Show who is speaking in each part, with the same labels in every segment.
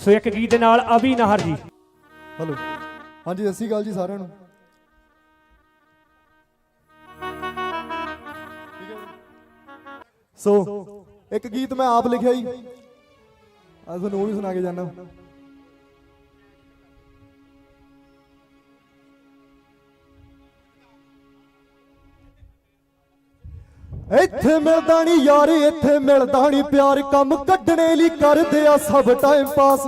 Speaker 1: ਸੋ ਇੱਕ ਗੀਤ ਦੇ ਨਾਲ ਅਭੀ ਨਾਹਰ ਜੀ।
Speaker 2: ਹਲੋ। ਹਾਂਜੀ, ਸਤਿ ਸ਼੍ਰੀ ਅਕਾਲ ਜੀ ਸਾਰਿਆਂ ਨੂੰ। ਸੋ, ਇੱਕ ਗੀਤ ਮੈਂ ਆਪ ਲਿਖਿਆ ਜੀ। ਅੱਜ ਤੁਹਾਨੂੰ ਉਹ ਵੀ ਸੁਣਾ ਕੇ ਜਾਣਾ ਇੱਥੇ ਮਿਲਦਾ ਨਹੀਂ ਯਾਰ, ਇੱਥੇ ਮਿਲਦਾ ਨਹੀਂ ਪਿਆਰ। ਕੰਮ ਕੱਢਣੇ ਲਈ ਕਰਦੇ ਆ, ਸਭ ਟਾਈਮ ਪਾਸ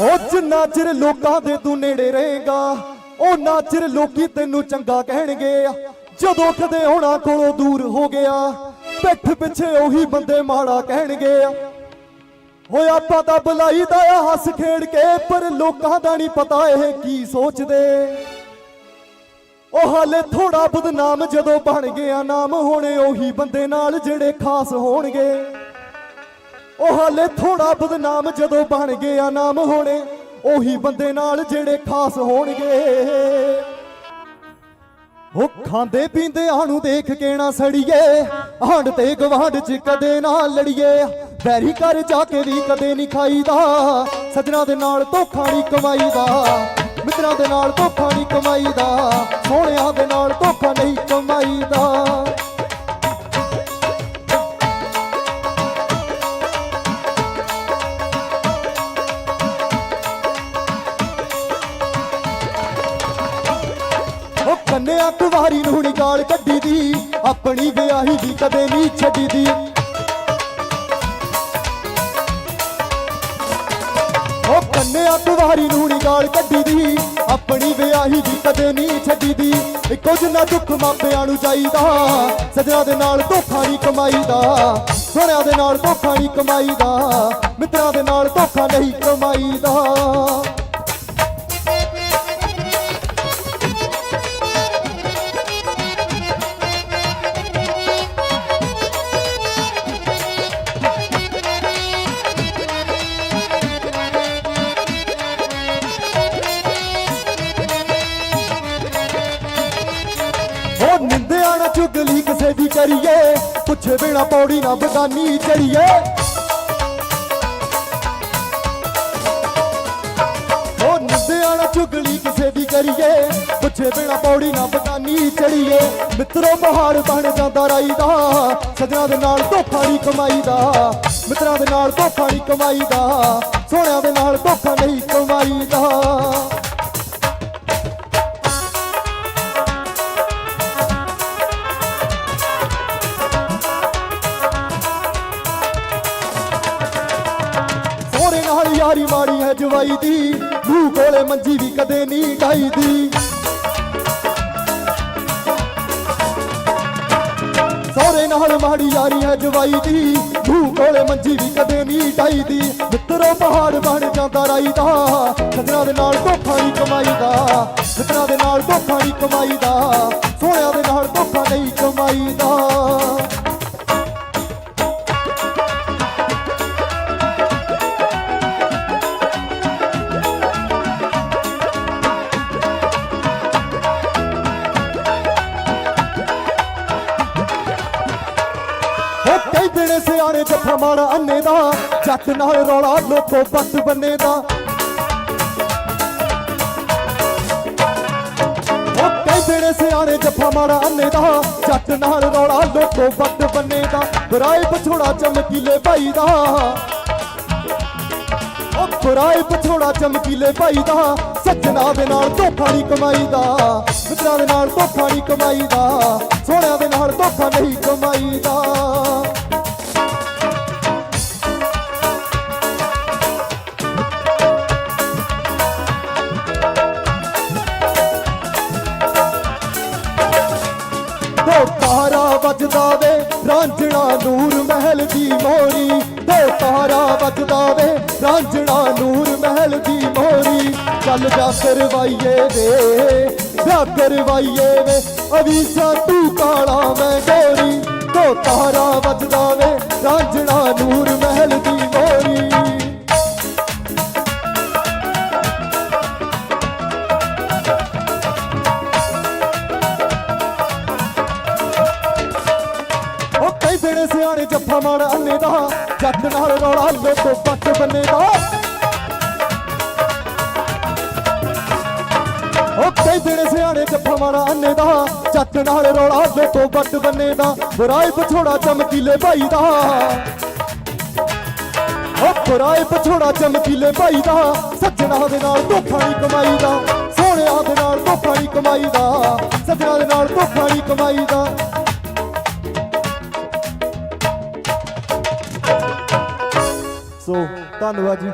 Speaker 2: ਉਹ ਜਿੰਨਾ ਚਿਰ ਲੋਕਾਂ ਦੇ ਤੂੰ ਨੇੜੇ ਰਹੇਗਾ ਉਹ ਨਾ ਚਿਰ ਲੋਕੀ ਤੈਨੂੰ ਚੰਗਾ ਕਹਿਣਗੇ ਜਦੋਂ ਕਦੇ ਹੋਣਾ ਕੋਲੋਂ ਦੂਰ ਹੋ ਗਿਆ, ਪਿੱਠ ਪਿੱਛੇ ਉਹੀ ਬੰਦੇ ਮਾੜਾ ਕਹਿਣਗੇ ਹੋਇਆ ਆਪਾਂ ਤਾਂ ਬੁਲਾਈ ਦਾ ਹੱਸ ਖੇਡ ਕੇ, ਪਰ ਲੋਕਾਂ ਦਾ ਨਹੀਂ ਪਤਾ ਇਹ ਕੀ ਸੋਚਦੇ। ਉਹ ਹਾਲੇ ਥੋੜਾ ਬਦਨਾਮ ਜਦੋਂ ਬਣ ਗਿਆ, ਨਾਮ ਹੋਣੇ ਉਹੀ ਬੰਦੇ ਨਾਲ ਜਿਹੜੇ ਖਾਸ ਹੋਣਗੇ। ਉਹ ਹਾਲੇ ਥੋੜਾ ਬਦਨਾਮ ਜਦੋਂ ਬਣ ਗਿਆ, ਨਾਮ ਹੋਣੇ ਉਹੀ ਬੰਦੇ ਨਾਲ ਜਿਹੜੇ ਖਾਸ ਹੋਣਗੇ। ਉਹ ਖਾਂਦੇ ਪੀਂਦੇ ਆਣੂ ਦੇਖ ਕੇ ਨਾ ਸੜੀਏ ਹਾਂਡ ਤੇ ਗਵਾਂਡ ਚ ਕਦੇ ਨਾ ਲੜੀਏ। ਬੈਰੀ ਕਰ ਜਾ ਕੇ ਵੀ ਕਦੇ ਨਹੀਂ ਖਾਈਦਾ, ਸਜਣਾ ਦੇ ਨਾਲ ਧੋਖਾ ਨਹੀਂ ਕਮਾਈਦਾ। ਮਿੱਤਰਾਂ ਦੇ ਨਾਲ ਧੋਖਾ ਨਹੀਂ ਕਮਾਈਦਾ, ਸੋਹਣਿਆਂ ਦੇ ਨਾਲ ਧੋਖਾ ਨਹੀਂ ਕਮਾਈਦਾ। ਉਹ ਕੰਨਿਆ ਕੁਵਾਰੀ ਨੂੰ ਨੀ ਗਾਲ ਕੱਢੀ ਦੀ, ਆਪਣੀ ਵਿਆਹੀ ਦੀ ਕਦੇ ਨਹੀਂ ਛੱਡੀ ਦੀ। ਕੰਨਿਆ ਨੂੰ ਨੀ ਗਾਲ ਕੱਢੀ ਦੀ। ਆਪਣੀ ਵਿਆਹੀ ਦੀ ਕਦੇ ਨਹੀਂ ਛੱਡੀ ਦੀ। ਇੱਕੋ ਜਿੰਨਾ ਦੁੱਖ ਮਾਪਿਆਂ ਨੂੰ ਚਾਹੀਦਾ। ਸਜਣਾ ਦੇ ਨਾਲ ਧੋਖਾ ਨਹੀਂ ਕਮਾਈਦਾ। ਸੋਹਣਿਆਂ ਦੇ ਨਾਲ ਧੋਖਾ ਨਹੀਂ ਕਮਾਈਦਾ। ਮਿੱਤਰਾਂ ਦੇ ਨਾਲ ਧੋਖਾ ਨਹੀਂ ਕਮਾਈਦਾ। ਨਿੰਦਿਆ ਕਿਸੇ ਦੀ ਕਰੀਏ, ਪੁੱਛੇ ਬਿਨਾ ਪੌੜੀ ਨਾ ਬਗਾਨੀ ਚੜੀਏ। ਉਹ ਨਿੰਦਿਆ ਚੁਗਲੀ ਕਿਸੇ ਦੀ ਕਰੀਏ, ਪੁੱਛੇ ਬਿਨਾ ਪੌੜੀ ਨਾ ਬਗਾਨੀ ਚੜੀਏ। ਮਿੱਤਰੋ ਪਹਾੜ ਬਣ ਜਾਂਦਾ ਰਾਈਦਾ ਸਜਣਾ ਦੇ ਨਾਲ ਧੋਖਾ ਨਹੀਂ ਕਮਾਈਦਾ ਮਿੱਤਰਾਂ ਦੇ ਨਾਲ ਧੋਖਾ ਨਹੀਂ ਕਮਾਈਦਾ ਸੋਹਣਿਆਂ ਦੇ ਨਾਲ ਧੋਖਾ ਨਹੀਂ ਕਮਾਈ ਦਾ। ਯਾਰੀ ਮਾੜੀ ਹੈ ਜਵਾਈ ਦੀ। ਮੂੰਹ ਕੋਲੇ ਮੰਜੀ ਵੀ ਕਦੇ ਨਹੀਂ ਢਾਈ ਦੀ ਸੋਹਰੇ ਨਾਲ ਮਾੜੀ ਯਾਰੀ ਹੈ ਜਵਾਈ ਦੀ। ਮੂੰਹ ਕੋਲੇ ਮੰਜੀ ਵੀ ਕਦੇ ਨਹੀਂ ਢਾਈ ਦੀ ਮਿੱਤਰੋ ਪਹਾੜ ਬਣ ਜਾਂਦਾ ਰਾਈਦਾ। ਖਤਰਾ ਦੇ ਨਾਲ ਧੋਖਾ ਨਹੀਂ ਕਮਾਈਦਾ। ਮਿੱਤਰਾਂ ਦੇ ਨਾਲ ਧੋਖਾ ਨਹੀਂ ਕਮਾਈ ਦਾ ਉਹ ਸਿਆਣੇ ਜੱਫਾ ਮਾੜਾ ਅੰਨੇ ਦਾ, ਜੱਟ ਨਾਲ ਰੌਲਾ ਲੋਕੋ ਪੱਟ ਬੰਨੇ ਦਾ। ਉਹ ਸਿਆਣੇ ਜੱਫਾ ਮਾੜਾ ਅੰਨੇ ਦਾ, ਜੱਟ ਨਾਲ ਰੌਲਾ ਲੋਕੋ ਪੱਟ ਬੰਨੇ ਦਾ। ਬਰਾਏ ਪਛੋੜਾ ਚਮਕੀਲੇ ਭਾਈ ਦਾ। ਉਹ ਬਰਾਏ ਪਛੋੜਾ ਚਮਕੀਲੇ ਭਾਈ ਦਾ। ਸੱਜਣਾ ਦੇ ਨਾਲ ਧੋਖਾ ਨਹੀਂ ਕਮਾਈਦਾ ਮਿੱਤਰਾਂ ਦੇ ਨਾਲ ਧੋਖਾ ਨਹੀਂ ਕਮਾਈ ਦਾ। ਵੱਜਦਾ ਵੇ ਰਾਂਝਣਾ ਨੂਰ ਮਹਿਲ ਦੀ ਮੋਰੀ ਦੋ ਤਾਰਾ ਵੱਜਦਾ ਵੇ ਰਾਂਝਣਾ ਨੂਰ ਮਹਿਲ ਦੀ ਮੋਰੀ। ਚੱਲ ਜਾ ਕਰਵਾਈਏ ਵੇ, ਜਾ ਕਰਵਾਈਏ ਵੇ, ਅਵੀਸਾ ਤੂੰ ਕਾਲਾ ਮੈਂ ਗੋਰੀ, ਤੋ ਤਾਰਾ ਸਮਾਂ ਰਾਲੇ ਦਾ, ਜੱਟ ਨਾਲ ਰੌਲਾ ਲੋ ਤੋਂ ਪੱਟ ਬੰਨੇ ਦਾ। ਉਹ ਜਿਹੜੇ ਸਿਆਣੇ ਜੱਫਾ ਮਾਰਾ ਅੰਨੇ ਦਾ, ਜੱਟ ਨਾਲ ਰੌਲਾ ਲੋ ਤੋਂ ਵੱਟ ਬੰਨੇ ਦਾ। ਬੁਰਾਈ ਪਛੋੜਾ ਚਮਕੀਲੇ ਭਾਈ ਦਾ। ਉਹ ਬੁਰਾਈ ਪਛੋੜਾ ਚਮਕੀਲੇ ਭਾਈ ਦਾ, ਸੱਜਣਾ ਦੇ ਨਾਲ ਧੋਖਾ ਨਹੀਂ ਕਮਾਈ ਦਾ। ਸੋਹਣਿਆਂ ਦੇ ਨਾਲ ਧੋਖਾ ਨਹੀਂ ਕਮਾਈ ਦਾ। ਸੱਜਣਾ ਦੇ ਨਾਲ ਧੋਖਾ ਨਹੀਂ ਕਮਾਈ ਦਾ। ਧੰਨਵਾਦ ਜੀ।